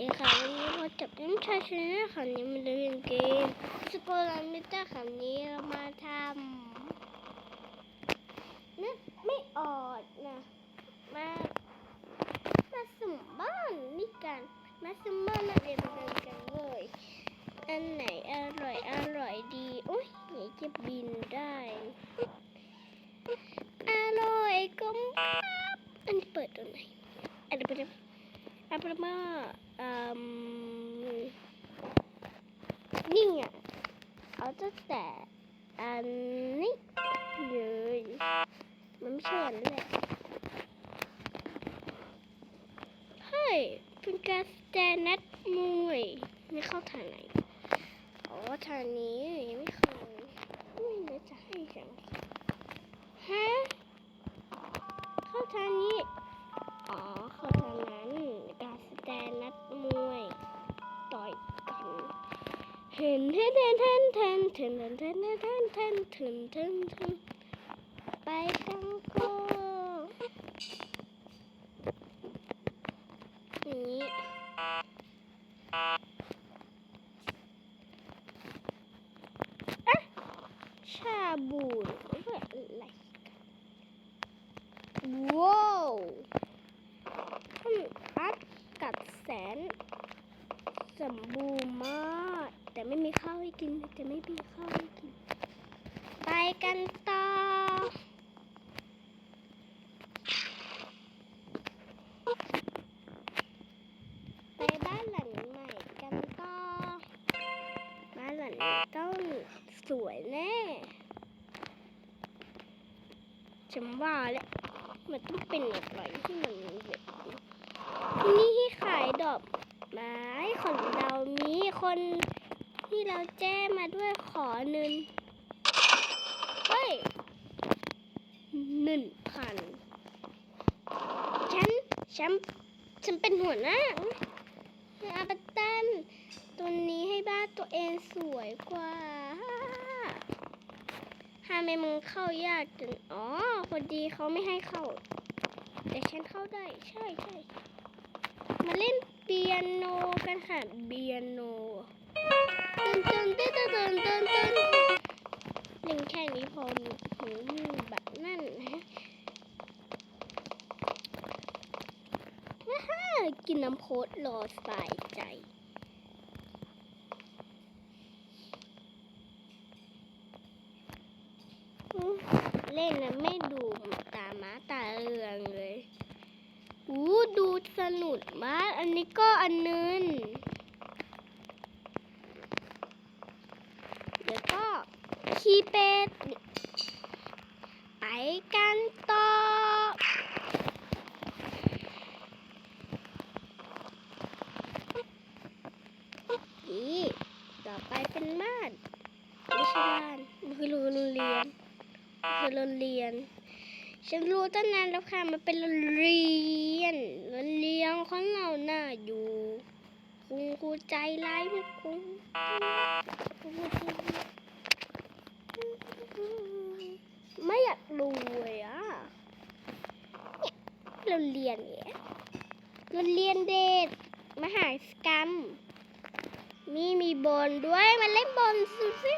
ดีค่ะวันนี้เราจับน้ำชาชนะค่ะนี้มาเล่นเกมสโกลามิเตอร์ค่ะนี้เรามาทำนึกไม่ออกนะมามาสุ่มบ้านนี่กันมาสุ่มบ้านนักเรียนมาเดินกันเลยอันไหนอร่อยอร่อยดีโอ้ยไหนจะบินได้ อร่อยก็มาอันนี้เปิดตัวไหนอันนี้เปิดตัว อัปปมาอืมนี่อะเอาตั้งแต่อันนี้เลยมันไม่ใช่อันนั้นแหละเฮ้ยเป็นการสแตนนัดมวยไม่เข้าทางไหนอ๋อทางนี้ยังไม่เคยไม่รู้จะให้ฉันฮะเข้าทางนี้ เห็นเทนเทนเทนเทน กินแต่ไม่มีข้าวให้กิน ไปกันต่อ ไปบ้านหลังใหม่กันต่อ บ้านหลังนี้ต้องสวยแน่ฉันว่าแล้วมันต้องเป็นอะไรที่มันแบบนี้นี่ที่ขายดอกไม้ของเรามีคน ที่เราแจ้มาด้วยขอหนึ่งเฮ้ยหนึ่งพันฉันฉันฉันเป็นหัวหน้าอาปตันตัวนี้ให้บ้านตัวเองสวยกว่าทำไมมึงเข้ายากจังอ๋อพอดีเขาไม่ให้เข้า แต่ฉันเข้าได้ ใช่ใช่มาเล่นเปียโนกันค่ะเปียโน ตึนตึนตึนตึนตึนตึนตึนเล่นแค่นี้พอหูมีแบบนั่นนะว้าฮ่ากินน้ำโคตรรอสบายใจเล่นนะไม่ดูตาม้าตาเรืองเลยอู้ดูสนุกมาก อันนี้ก็อันนึงเดี๋ยวก็ คีเป็ด ไปกันต่อ นี่ต่อไปเป็นม่าน ไม่ใช่บ้านมันคือโรงเรียนคือโรงเรียน ฉันรู้ตั้งนานแล้วค่ะ มันเป็นโรงเรียน โรงเรียนของเราน่าอยู่คุณครูใจร้ายมากคุณ ไม่อยากดูเลยอะเรงเรียนเนี่ยโรงเรียนเด็กมหาสกรรม มีมีบอลด้วยมาเล่นบอลสิสิ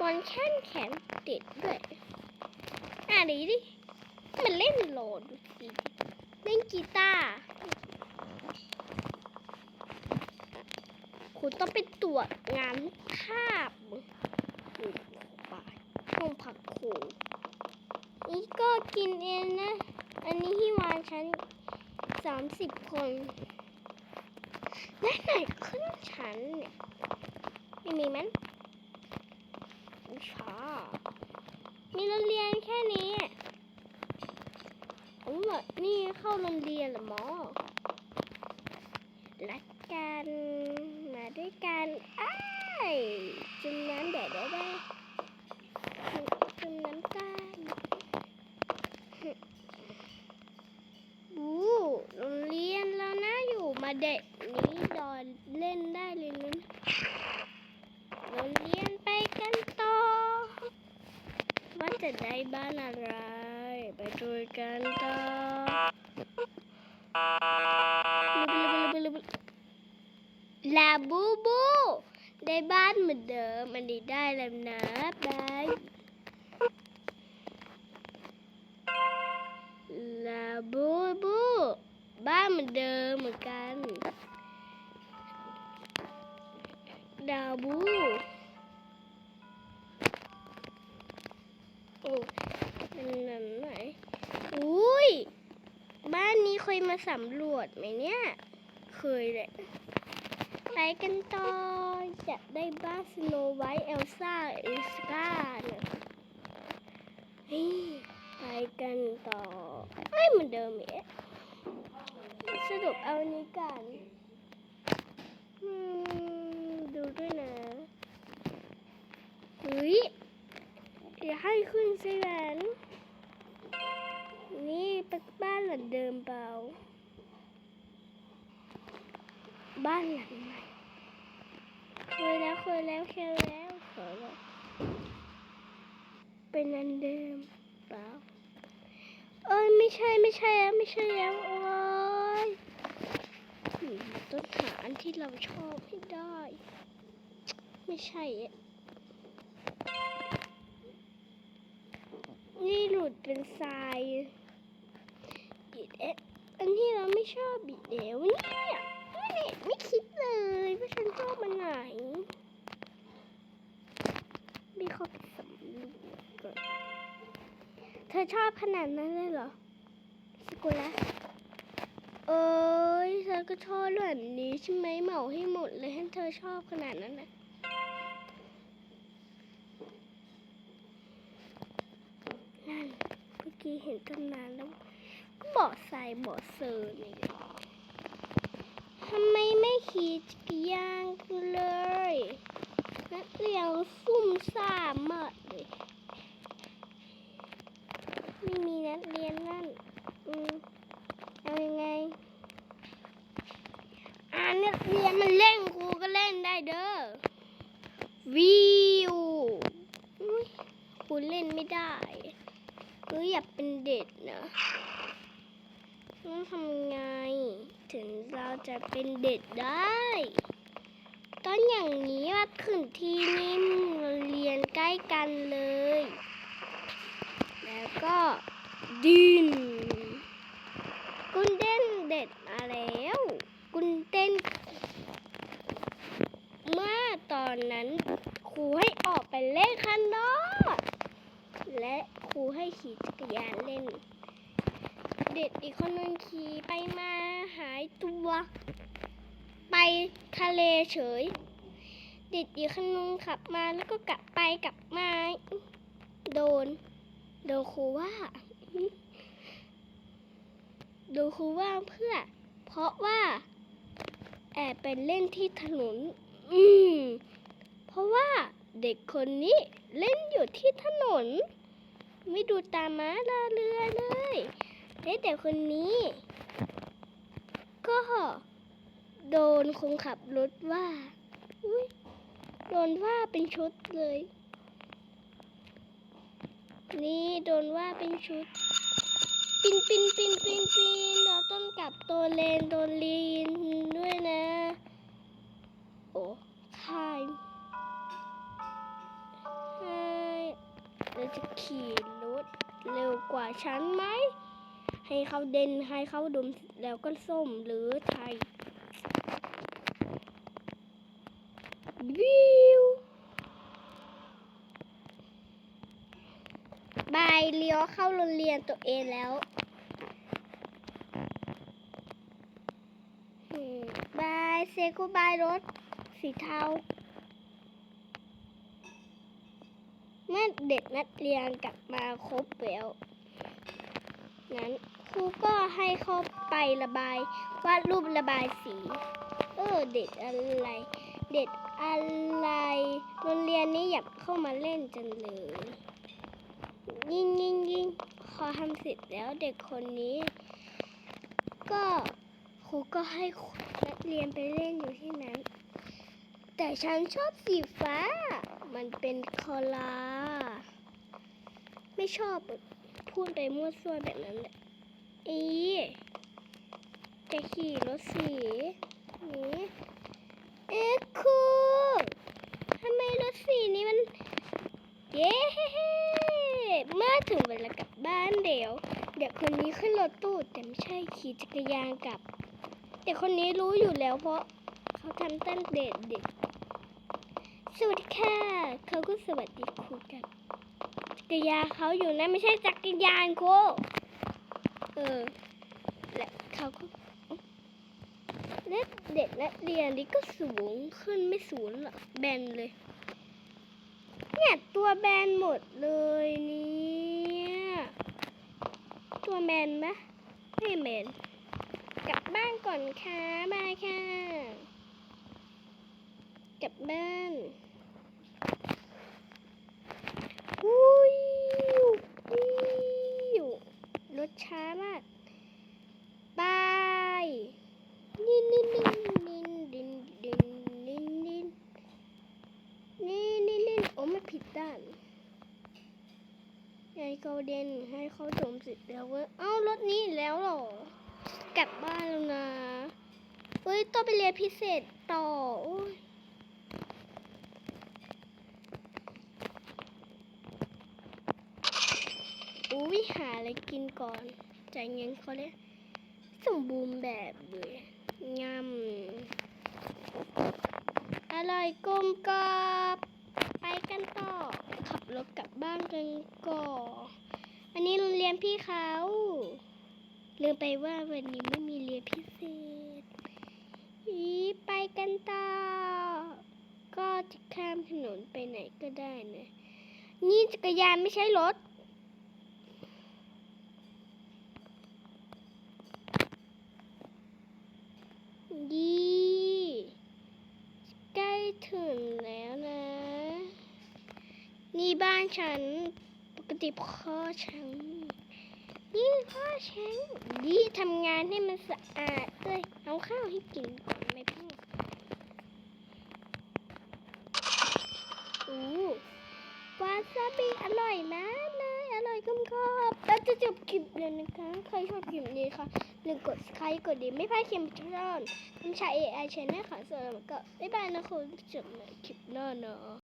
บอลแขนแขนติดด้วยอะดีดิมันเล่นโหลดสิเล่นกีตาร์คุณต้องไปตรวจงานคาบอยู่ป่ายห้ องพักครูนี่ก็กินเองนะ อันนี้ที่วางชั้นสามสิบคน และไหนขึ้นชั้นเนี่ยไม่มีมั้ยวิชามีโรงเรียนแค่นี้โอ้ยนี่เข้าโรงเรียนหรอหมอรักกัน มาด้วยกัน อ้ายจุ่มน้ำแดดได้ ได้จุ่มน้ำกันบูโรงเรียนแล้วนะอยู่มาเด็กนี้ดอนเล่นได้เลยนะโรงเรียนไปกันต่อว่าจะได้บ้านอะไร ไปดูกันต่อลาบูบู ได้บ้านเหมือนเดิม อันนี้ได้แล้วนะบาย สำรวจไหมเนี่ย เคยแหละไปกันต่อจะได้บ้านสโนไวท์เอลซ่าเอสกาเนี่ยไปกันต่อไม่เหมือนเดิมเอ๊ะสรุปเอานี้กันดูด้วยนะเฮ้ยอย่าให้ขึ้นสิแหวนนี่เป็นบ้านหลังเดิมเปล่า บ้านหลังใหม่เคยแล้วเคยแล้วเคยแล้วเคยแล้วเป็นอันเดิมเปล่าเอ้ยไม่ใช่ไม่ใช่แล้วไม่ใช่แล้วโอ้ยอืมต้องหาอันที่เราชอบให้ได้ ไม่ใช่อะนี่หลุดเป็นทรายบิดเอ๊ะอันที่เราไม่ชอบบิดเอวเนี่ย ไม่ไม่คิดเลยว่าฉันชอบมันไหนมีเขาไปสำรวจก่อนเธอชอบขนาดนั้นเลยเหรอสกุละเอ้ยเธอก็ชอบแบบนี้ใช่ไหมเหมาให้หมดเลยให้เธอชอบขนาดนั้นนะนั่นเมื่อกี้เห็นตั้งนานแล้วก็บอกใส่บอกเซอร์นี่เลย ทำไมไม่ขี่จักรยานกันเลย นักเรียนซุ่มซ่ามมากเลยไม่มีนักเรียนนั่น อืมเอายังไง อ่านักเรียนมันเล่นครูก็เล่นได้เด้อ วิวอุ๊ยครูเล่นไม่ได้เฮ้ยอยากเป็นเด็กนะต้องทำไง ถึงเราจะเป็นเด็กได้ ตอนอย่างนี้ว่าขึ้นที่นี่เราเรียนใกล้กันเลย แล้วก็ดิน กุนเต้นเด็ดมาแล้ว กุนเต้น เมื่อตอนนั้นครูให้ออกไปเล่นข้างนอกและครูให้ขี่จักรยานเล่น เด็กอีกคนนึงขี่ไปมาหายตัว ไปทะเลเฉย เด็กอีกคนนึงขับมาแล้วก็กลับไปกลับมา โดน โดนครูว่า โดนครูว่าเพื่อ เพราะว่า แอบไปเล่นที่ถนน อืม เพราะว่าเด็กคนนี้เล่นอยู่ที่ถนน ไม่ดูตาม้าลาเรือเลย และแต่คนนี้ ก็โดนคนขับรถว่าอุ้ยโดนว่าเป็นชุดเลย นี่โดนว่าเป็นชุด ปินปินปินปินปินเราต้องกลับตัวเลนตัวลีนด้วยนะ โอ้ทายให้เราจะขี่รถเร็วกว่าฉันไหม ให้เขาเด่นให้เขาดมแล้วก็ส้มหรือไทยวิวบายเลี้ยวเข้าโรงเรียนตัวเองแล้วบายเซกูบายรถ สีเทาเมื่อเด็กนักเรียนกลับมาครบแล้วงั้น รูก็ให้เขาไประบายวาดรูประบายสี เออเด็กอะไร เด็กอะไรโรงเรียนนี้อยากเข้ามาเล่นจังเลยยิ่งยิ่งยิ่งพอทำเสร็จแล้วเด็กคนนี้ ก็ครูก็ให้นักเรียนไปเล่นอยู่ที่นั้น แต่ฉันชอบสีฟ้า มันเป็นคอลา ไม่ชอบพูดไปมั่วซั่วแบบนั้นแหละ อีจะขี่รถสีนี้เอ๊ะคูทำไมรถสีนี้มัน เย้เมื่อถึงเวลากลับบ้านเดี๋ยว เดี๋ยวคนนี้ขึ้นรถตู้แต่ไม่ใช่ขี่จักรยานกลับ แต่คนนี้รู้อยู่แล้วเพราะเขาทำตั้งเด็ดเด็ดสวัสดีค่ะ เขาก็สวัสดีคุณกับจักรยานเขาอยู่นะไม่ใช่จักรยานคุณ ออ และเขาก็และเด็กนักเรียนนี่ก็สูงขึ้นไม่สูงหรอกแบนเลย เนี่ยตัวแบนหมดเลยเนี่ยตัวแบนไหมไม่แบนกลับบ้านก่อนค่ะบายค่ะกลับบ้านอุ้ยวิว รถช้ามากบายนินนินนินนินดินดินนินนินนี่นี่นี่โอ้ไม่ผิดด้านให้เขาเด่นให้เขาจมสิแล้วเว้ยเอ้ารถนี้แล้วหรอกลับบ้านแล้วนะเฮ้ยต้องไปเรียนพิเศษต่อโอ้ย อุ้ย หาอะไรกินก่อนใจายเงินเขาเลยสมบูรณ์แบบเลยยำอร่อยกลมกรอบไปกันต่อ ขับรถกลับบ้านกันก่อนอันนี้โรงเรียนพี่เขาลืมไปว่าวันนี้ไม่มีเรียนพิเศษอีไปกันต่อ ก็จะข้ามถนนไปไหนก็ได้นะ นี่จักรยานไม่ใช่รถ ดีใกล้ถึงแล้วนะ นี่บ้านฉัน ปก ติพ่อฉัน นี่พ่อฉันดีทำงานให้มันสะอาดเลยเอาข้าวให้กินก่อนไหมพี่อู้วาซาบิอร่อยมากเลย อร่อยกุ้มกอบแล้วจะจบคลิปเลยนะคะ ใครชอบคลิปนี้ค่ะอย่าลืมกดใครกดดีไม่พลาดคลิปทุกตอนทำชา AI Channel ค่ะส่วนแล้วก็บ๊ายบายนะคุณจบในคลิปหน้าเนาะ